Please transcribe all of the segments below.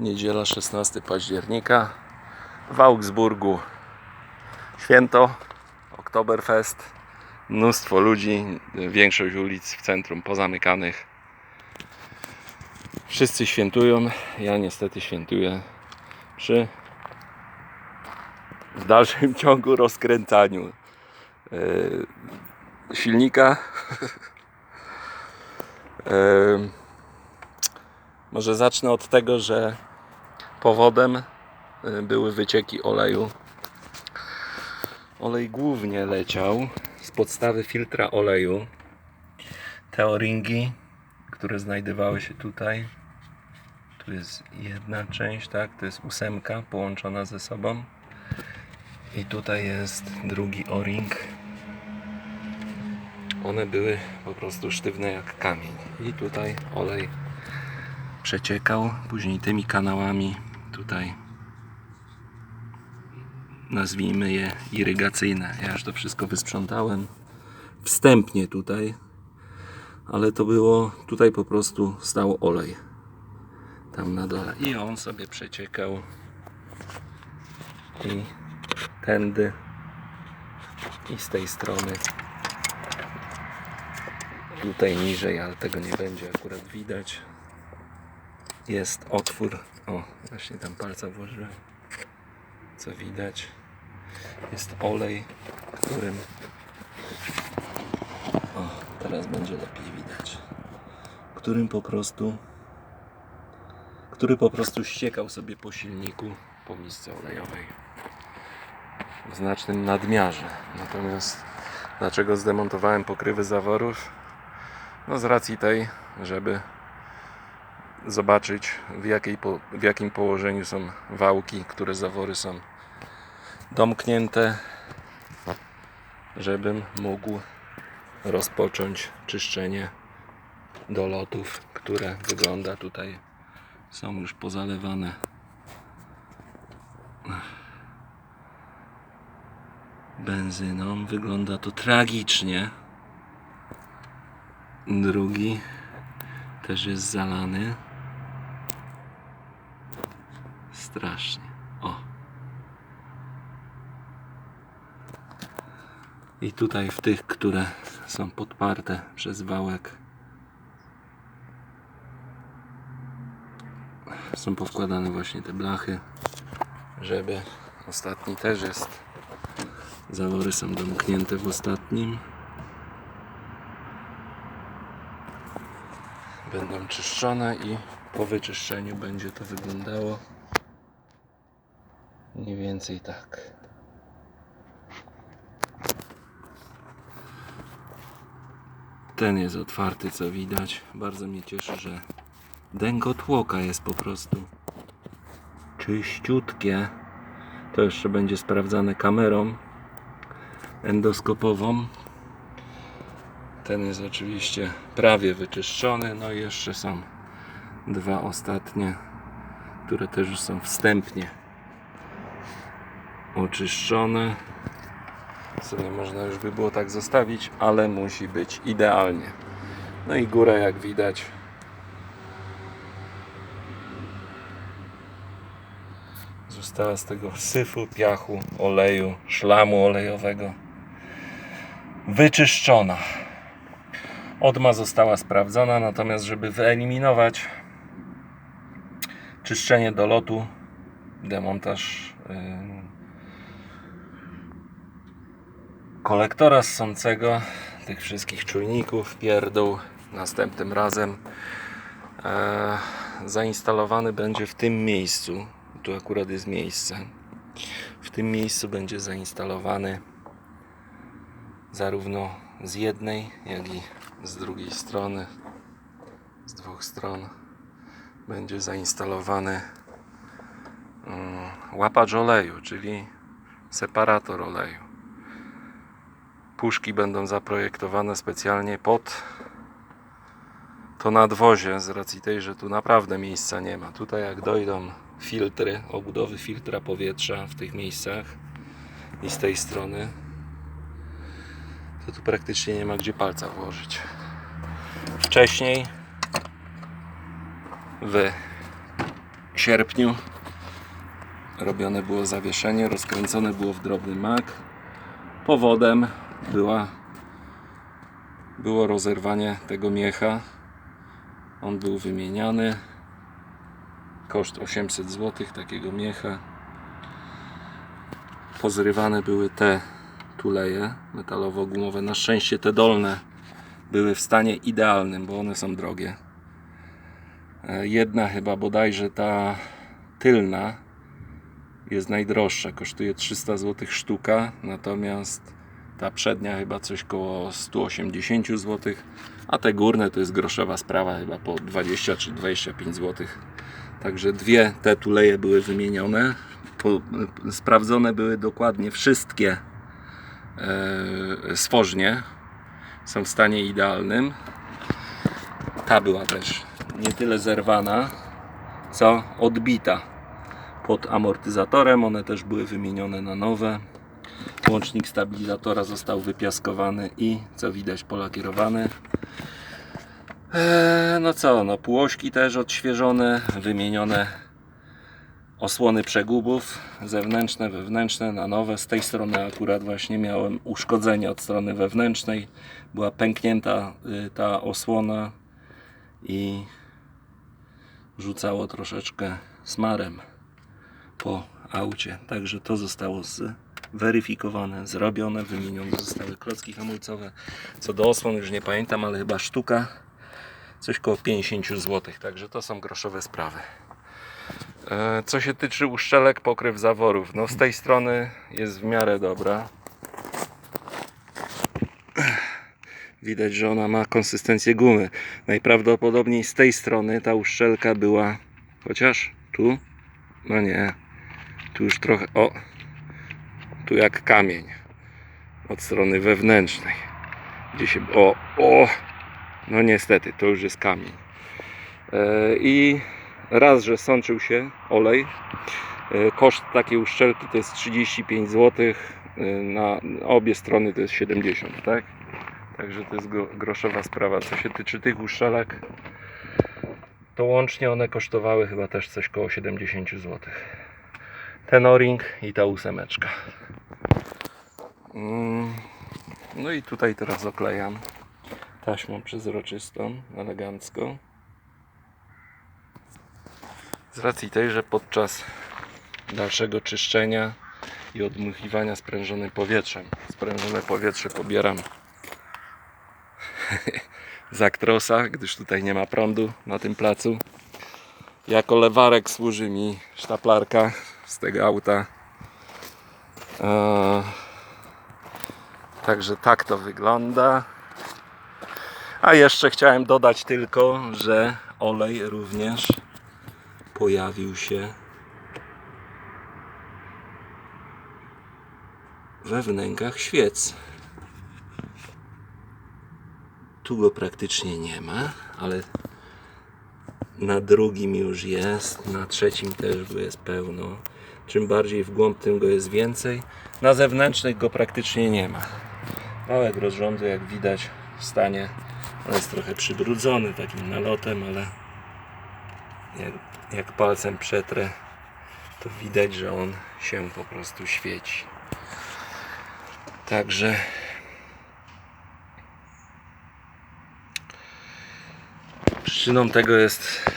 Niedziela 16 października w Augsburgu. Święto, Oktoberfest. Mnóstwo ludzi, większość ulic w centrum pozamykanych. Wszyscy świętują. Ja niestety świętuję przy w dalszym ciągu rozkręcaniu e, silnika. E, może zacznę od tego, że powodem y, były wycieki oleju. Olej głównie leciał z podstawy filtra oleju. Te o-ringi, które znajdowały się tutaj. Tu jest jedna część, tak? To jest ósemka połączona ze sobą. I tutaj jest drugi o-ring. One były po prostu sztywne jak kamień. I tutaj olej przeciekał później tymi kanałami tutaj. Nazwijmy je irygacyjne. Ja już to wszystko wysprzątałem wstępnie tutaj, ale to było tutaj po prostu stał olej tam na dole. I on sobie przeciekał. I tędy. I z tej strony. Tutaj niżej, ale tego nie będzie akurat widać. Jest otwór. O, właśnie tam palca włożyłem. Co widać? Jest olej, którym. O, teraz będzie lepiej widać. Którym po prostu. Który po prostu ściekał sobie po silniku po misce olejowej. W znacznym nadmiarze. Natomiast dlaczego zdemontowałem pokrywy zaworów? No z racji tej, żeby zobaczyć w, jakiej w jakim położeniu są wałki, które zawory są domknięte, żebym mógł rozpocząć czyszczenie dolotów, które wygląda tutaj są już pozalewane benzyną. Wygląda to tragicznie. Drugi też jest zalany. Strasznie. O. I tutaj w tych, które są podparte przez wałek są powkładane właśnie te blachy, żeby ostatni też jest. Zawory są domknięte w ostatnim. Będą czyszczone i po wyczyszczeniu będzie to wyglądało Mniej więcej tak. Ten jest otwarty, co widać. Bardzo mnie cieszy, że dęgo tłoka jest po prostu czyściutkie. To jeszcze będzie sprawdzane kamerą endoskopową. Ten jest oczywiście prawie wyczyszczony. No i jeszcze są dwa ostatnie, które też już są wstępnie oczyszczone. Sobie można już by było tak zostawić, ale musi być idealnie. No i góra jak widać została z tego syfu, piachu, oleju, szlamu olejowego wyczyszczona. Odma została sprawdzona, natomiast żeby wyeliminować czyszczenie dolotu, demontaż yy, kolektora ssącego tych wszystkich czujników, pierdół. Następnym razem e, zainstalowany będzie w tym miejscu. Tu akurat jest miejsce. W tym miejscu będzie zainstalowany zarówno z jednej jak i z drugiej strony. Z dwóch stron będzie zainstalowany mm, łapacz oleju czyli separator oleju puszki będą zaprojektowane specjalnie pod to nadwozie z racji tej, że tu naprawdę miejsca nie ma. Tutaj jak dojdą filtry, obudowy filtra powietrza w tych miejscach i z tej strony to tu praktycznie nie ma gdzie palca włożyć. Wcześniej w sierpniu robione było zawieszenie, rozkręcone było w drobny mak. Powodem była, było rozerwanie tego miecha. On był wymieniany. Koszt 800 zł takiego miecha. Pozrywane były te tuleje metalowo-gumowe. Na szczęście te dolne były w stanie idealnym, bo one są drogie. E, Jedna chyba bodajże ta tylna jest najdroższa, kosztuje 300 zł sztuka, natomiast ta przednia chyba coś koło 180 zł, a te górne to jest groszowa sprawa, chyba po 20 czy 25 zł. Także dwie te tuleje były wymienione. Po, sprawdzone były dokładnie wszystkie e. Są w stanie idealnym. Ta była też nie tyle zerwana, co odbita pod amortyzatorem. One też były wymienione na nowe. Łącznik stabilizatora został wypiaskowany i co widać polakierowany. Eee, no co, no półośki też odświeżone, wymienione osłony przegubów zewnętrzne, wewnętrzne na nowe. Z tej strony akurat właśnie miałem uszkodzenie od strony wewnętrznej. Była pęknięta y, ta osłona i rzucało troszeczkę smarem po aucie. Także to zostało zweryfikowane, zrobione, wymienione zostały klocki hamulcowe. Co do osłon już nie pamiętam, ale chyba sztuka coś koło 50 zł. Także to są groszowe sprawy. E, Co się tyczy uszczelek, pokryw zaworów, no z tej strony jest w miarę dobra. Widać, że ona ma konsystencję gumy. Najprawdopodobniej z tej strony ta uszczelka była, chociaż tu, no nie, tu już trochę, o, tu jak kamień od strony wewnętrznej. Gdzie się, o, o, no niestety, to już jest kamień. E, I raz, że sączył się olej. E, Koszt takiej uszczelki to jest 35 zł. Na obie strony to jest 70, tak? Także to jest gro- groszowa sprawa. Co się tyczy tych uszczelek, to łącznie one kosztowały chyba też coś koło 70 zł. Ten o-ring i ta ósemeczka. Mm, No i tutaj teraz oklejam taśmą przezroczystą, elegancko. Z racji tej, że podczas dalszego czyszczenia i odmuchiwania sprężonym powietrzem, sprężone powietrze pobieram z aktrosa, gdyż tutaj nie ma prądu na tym placu. Jako lewarek służy mi sztaplarka z tego auta. Eee, Także tak to wygląda. A jeszcze chciałem dodać tylko, że olej również pojawił się we wnękach świec. Tu go praktycznie nie ma, ale na drugim już jest, na trzecim też go jest pełno. Czym bardziej w głąb, tym go jest więcej. Na zewnętrznych go praktycznie nie ma. Małek rozrządu, jak widać, w stanie. On jest trochę przybrudzony takim nalotem, ale jak, jak palcem przetrę, to widać, że on się po prostu świeci. Także przyczyną tego jest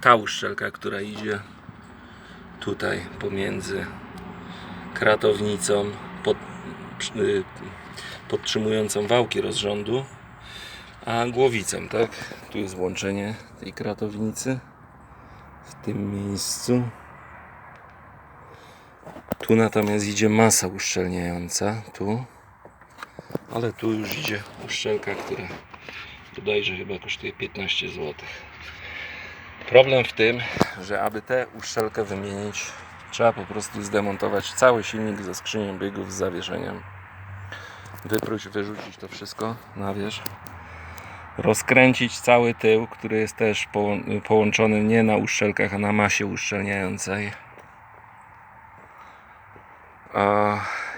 ta uszczelka, która idzie tutaj pomiędzy kratownicą pod, y, podtrzymującą wałki rozrządu a głowicą, tak? Tu jest włączenie tej kratownicy w tym miejscu. Tu natomiast idzie masa uszczelniająca, tu. Ale tu już idzie uszczelka, która bodajże chyba kosztuje 15 zł. Problem w tym, że aby tę uszczelkę wymienić, trzeba po prostu zdemontować cały silnik ze skrzynią biegów z zawieszeniem. Wypróć, wyrzucić to wszystko na wierzch rozkręcić cały tył, który jest też połą- połączony nie na uszczelkach, a na masie uszczelniającej.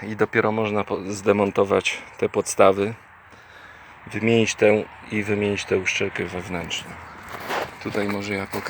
I dopiero można zdemontować te podstawy, wymienić tę i wymienić tę uszczelkę wewnętrzną. Tutaj może ja pokażę.